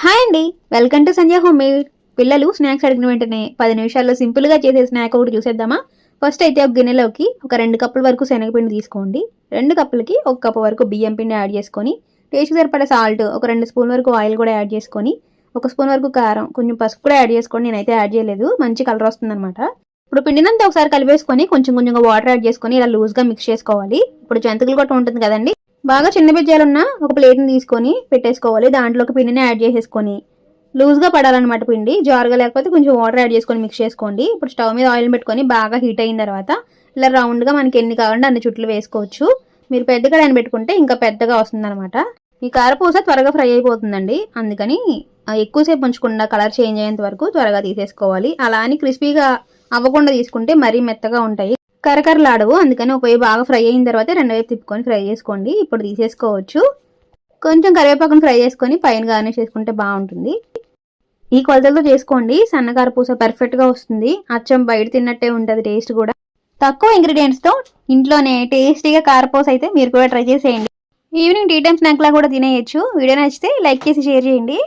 Hi అండి. Welcome to Sanjay home made. పిల్లలు snacks అడిగిన వెంటనే పది నిమిషాల్లో సింపుల్గా చేసే స్నాక్ ఒకటి చూసేద్దామా? ఫస్ట్ అయితే ఒక గిన్నెలోకి ఒక రెండు కప్పుల వరకు శనగపిండి తీసుకోండి. రెండు కప్పులకి ఒక కప్పు వరకు బియ్యం పిండి యాడ్ చేసుకొని టేస్ట్కి సరిపడే సాల్ట్ ఒక రెండు స్పూన్ వరకు ఆయిల్ కూడా యాడ్ చేసుకొని ఒక స్పూన్ వరకు కారం కొంచెం పసుపు కూడా యాడ్ చేసుకోండి నేనైతే యాడ్ చేయలేదు. మంచి కలర్ వస్తుందన్నమాట. ఇప్పుడు పిండినంతా ఒకసారి కలిపేసుకొని కొంచెం కొంచెంగా వాటర్ యాడ్ చేసుకొని ఇలా లూజ్గా మిక్స్ చేసుకోవాలి. ఇప్పుడు జంతికలు కూడా ఉంటుంది కదండి. బాగా చిన్న బిజ్జాలున్న ఒక ప్లేట్ని తీసుకొని పెట్టేసుకోవాలి. దాంట్లోకి పిండిని యాడ్ చేసేసుకొని. లూజ్గా పడాలన్నమాట పిండి. జారుగా లేకపోతే కొంచెం వాటర్ యాడ్ చేసుకొని మిక్స్ చేసుకోండి. ఇప్పుడు స్టవ్ మీద ఆయిల్ పెట్టుకొని బాగా హీట్ అయిన తర్వాత ఇలా రౌండ్గా మనకి ఎన్ని కావాలంటే అన్ని చుట్లు వేసుకోవచ్చు. మీరు పెద్ద కడాయిని పెట్టుకుంటే ఇంకా పెద్దగా వస్తుందన్నమాట. ఈ కారపూస త్వరగా ఫ్రై అయిపోతుందండి. అందుకని ఎక్కువసేపు ఉంచకుండా కలర్ చేంజ్ అయ్యేంత వరకు త్వరగా తీసేసుకోవాలి. అలా అని క్రిస్పీగా అవ్వకుండా తీసుకుంటే మరీ మెత్తగా ఉంటాయి. కరకరలాడవు. అందుకని ఒక వైపు బాగా ఫ్రై అయిన తర్వాత రెండు వైపు తిప్పుకొని ఫ్రై చేసుకోండి. ఇప్పుడు తీసేసుకోవచ్చు. కొంచెం కరివేపాకును ఫ్రై చేసుకొని పైన గార్నిష్ చేసుకుంటే బాగుంటుంది. ఈ కొలతలతో చేసుకోండి. సన్నకార పూస పర్ఫెక్ట్గా వస్తుంది. అచ్చం బయట తిన్నట్టే ఉంటుంది టేస్ట్ కూడా. తక్కువ ఇంగ్రీడియంట్స్తో ఇంట్లోనే టేస్టీగా కారపూస అయితే మీరు కూడా ట్రై చేసేయండి. ఈవినింగ్ టీ టైమ్ స్నాక్లా కూడా తినేయచ్చు. వీడియో నచ్చితే లైక్ చేసి షేర్ చేయండి.